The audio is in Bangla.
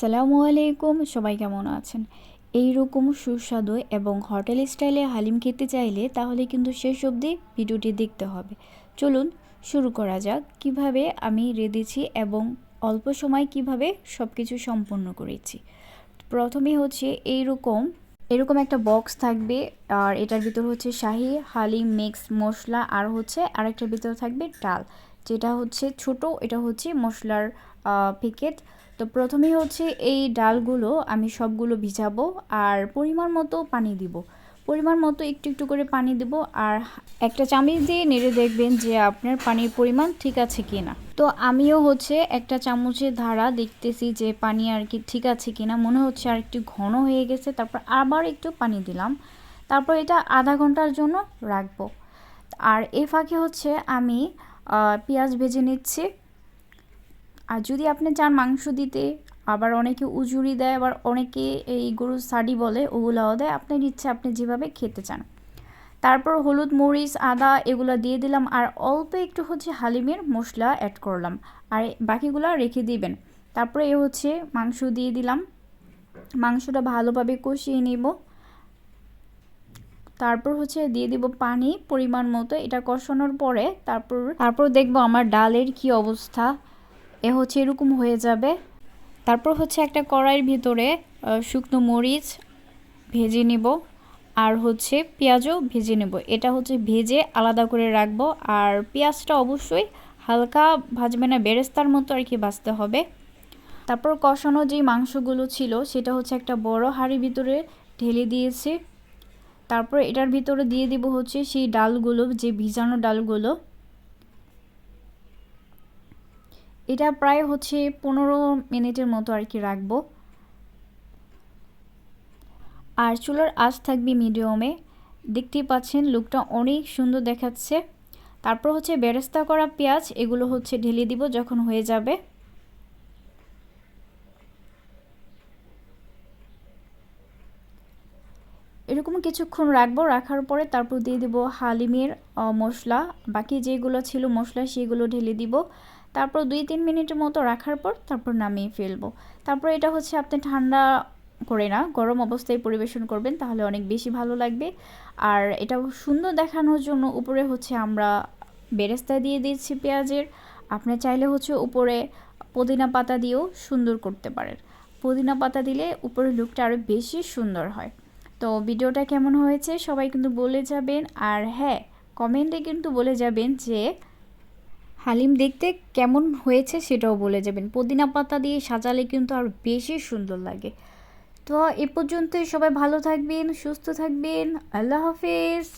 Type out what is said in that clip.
আসসালামু আলাইকুম, সবাই কেমন আছেন? এই রকম সুস্বাদু এবং হোটেল স্টাইলে হালিম খেতে চাইলে তাহলে কিন্তু শেষ অবধি ভিডিওটি দেখতে হবে। চলুন শুরু করা যাক, কীভাবে আমি রেঁধেছি এবং অল্প সময় কীভাবে সব কিছু সম্পন্ন করেছি। প্রথমে হচ্ছে এই রকম এরকম একটা বক্স থাকবে, আর এটার ভিতর হচ্ছে শাহি, হালিম, মিক্স, মশলা, আর হচ্ছে আরেকটার ভিতর থাকবে ডাল। যেটা হচ্ছে ছোট, এটা হচ্ছে মশলার প্যাকেট তো প্রথমে হচ্ছে এই ডালগুলো আমি সবগুলো ভিজাবো আর পরিমাণ মতো পানি দিব। পরিমাণ মতো একটু একটু করে পানি দেব আর একটা চামচ দিয়ে নেড়ে দেখবেন যে আপনার পানির পরিমাণ ঠিক আছে কি না তো আমিও হচ্ছে একটা চামচের ধারা দেখতেছি যে পানি আর কি ঠিক আছে কি না মনে হচ্ছে আর একটু ঘন হয়ে গেছে। তারপর আবার একটু পানি দিলাম। তারপর এটা আধা ঘণ্টার জন্য রাখব। আর এ ফাঁকে হচ্ছে আমি পেঁয়াজ ভেজে নিচ্ছি। আর যদি আপনি চান মাংস দিতে, আবার অনেকে উজুরি দেয়, আবার অনেকে এই গরুর সাডি বলে, ওগুলাও দেয়, আপনার ইচ্ছে, আপনি যেভাবে খেতে চান। তারপর হলুদ, মরিচ, আদা এগুলো দিয়ে দিলাম, আর অল্প একটু হচ্ছে হালিমের মশলা অ্যাড করলাম। আর বাকিগুলো রেখে দিবেন। তারপরে এ হচ্ছে মাংস দিয়ে দিলাম। মাংসটা ভালোভাবে কষিয়ে নিব। তারপর হচ্ছে দিয়ে দিব পানি পরিমাণ মতো। এটা কষানোর পরে তারপর তারপর দেখব আমার ডালের কি অবস্থা। এ হচ্ছে এরকম হয়ে যাবে। তারপর হচ্ছে একটা কড়াইয়ের ভিতরে শুকনো মরিচ ভেজে নিব আর হচ্ছে পেঁয়াজও ভেজে নেব। এটা হচ্ছে ভেজে আলাদা করে রাখব আর পেঁয়াজটা অবশ্যই হালকা ভাজবে না, বেরেস্তার মতো আর কি ভাজতে হবে। তারপর কষানো যে মাংসগুলো ছিল, সেটা হচ্ছে একটা বড় হাঁড়ির ভিতরে ঢেলে দিয়েছি। তারপর এটার ভিতরে দিয়ে দিব হচ্ছে সেই ডালগুলো, যে ভিজানো ডালগুলো। এটা প্রায় হচ্ছে পনেরো মিনিটের মতো আর কি রাখব। আর চুলার আঁচ থাকবে মিডিয়ামে। দেখতেই পাচ্ছেন লুকটা অনেক সুন্দর দেখাচ্ছে। তারপর হচ্ছে বেরেস্তা করা পেঁয়াজ, এগুলো হচ্ছে ঢেলে দিব যখন হয়ে যাবে। এরকম কিছুক্ষণ রাখব, রাখার পরে তারপর দিয়ে দিব হালিমের মশলা। বাকি যেগুলো ছিল মশলা, সেগুলো ঢেলে দিব। তারপর দুই তিন মিনিটের মতো রাখার পর তারপর নামিয়ে ফেলব। তারপর এটা হচ্ছে আপনি ঠান্ডা করে না, গরম অবস্থায় পরিবেশন করবেন, তাহলে অনেক বেশি ভালো লাগবে। আর এটা সুন্দর দেখানোর জন্য উপরে হচ্ছে আমরা বেরেস্তা দিয়ে দিচ্ছি পেঁয়াজের। আপনি চাইলে হচ্ছে উপরে পুদিনা পাতা দিয়েও সুন্দর করতে পারেন। পুদিনা পাতা দিলে উপরের লুকটা আরও বেশি সুন্দর হয়। তো ভিডিওটা কেমন হয়েছে সবাই কিন্তু বলে যাবেন। আর হ্যাঁ কমেন্টে কিন্তু বলে যাবেন যে হালিম দেখতে কেমন হয়েছে সেটাও বলে যাবেন। পুদিনা পাতা দিয়ে সাজালে কিন্তু আর বেশি সুন্দর লাগে। তো এ পর্যন্তই সবাই ভালো থাকবেন, সুস্থ থাকবেন। আল্লাহ হাফিজ।